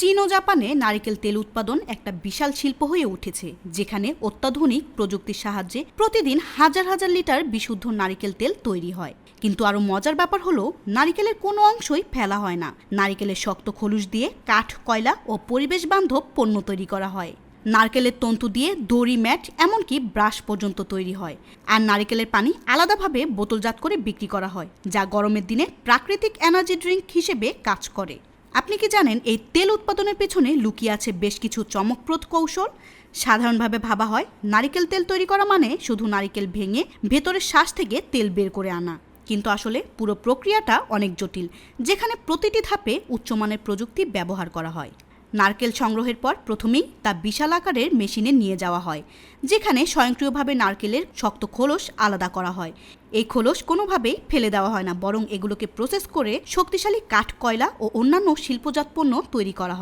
চীন ও জাপানে নারিকেল তেল উৎপাদন একটা বিশাল শিল্প হয়ে উঠেছে, যেখানে অত্যাধুনিক প্রযুক্তির সাহায্যে প্রতিদিন হাজার হাজার লিটার বিশুদ্ধ নারিকেল তেল তৈরি হয়। কিন্তু আরও মজার ব্যাপার হলো, নারিকেলের কোনো অংশই ফেলা হয় না। নারিকেলের শক্ত খোলস দিয়ে কাঠ, কয়লা ও পরিবেশ বান্ধব পণ্য তৈরি করা হয়। নারকেলের তন্তু দিয়ে দড়ি, ম্যাট, এমনকি ব্রাশ পর্যন্ত তৈরি হয়। আর নারকেলের পানি আলাদাভাবে বোতলজাত করে বিক্রি করা হয়, যা গরমের দিনে প্রাকৃতিক এনার্জি ড্রিঙ্ক হিসেবে কাজ করে। আপনি কি জানেন, এই তেল উৎপাদনের পেছনে লুকিয়ে আছে বেশ কিছু চমকপ্রদ কৌশল? সাধারণভাবে ভাবা হয়, নারিকেল তেল তৈরি করা মানে শুধু নারিকেল ভেঙে ভেতরের শ্বাস থেকে তেল বের করে আনা। কিন্তু আসলে পুরো প্রক্রিয়াটা অনেক জটিল, যেখানে প্রতিটি ধাপে উচ্চমানের প্রযুক্তি ব্যবহার করা হয়। নারকেল সংগ্রহের পর প্রথমেই তা বিশাল আকারের মেশিনে নিয়ে যাওয়া হয়, যেখানে স্বয়ংক্রিয়ভাবে নারকেলের শক্ত খোলস আলাদা করা হয়। এই খোলস কোনোভাবেই ফেলে দেওয়া হয় না, বরং এগুলোকে প্রসেস করে শক্তিশালী কাঠ, কয়লা ও অন্যান্য শিল্পজাত পণ্য তৈরি করা হয়।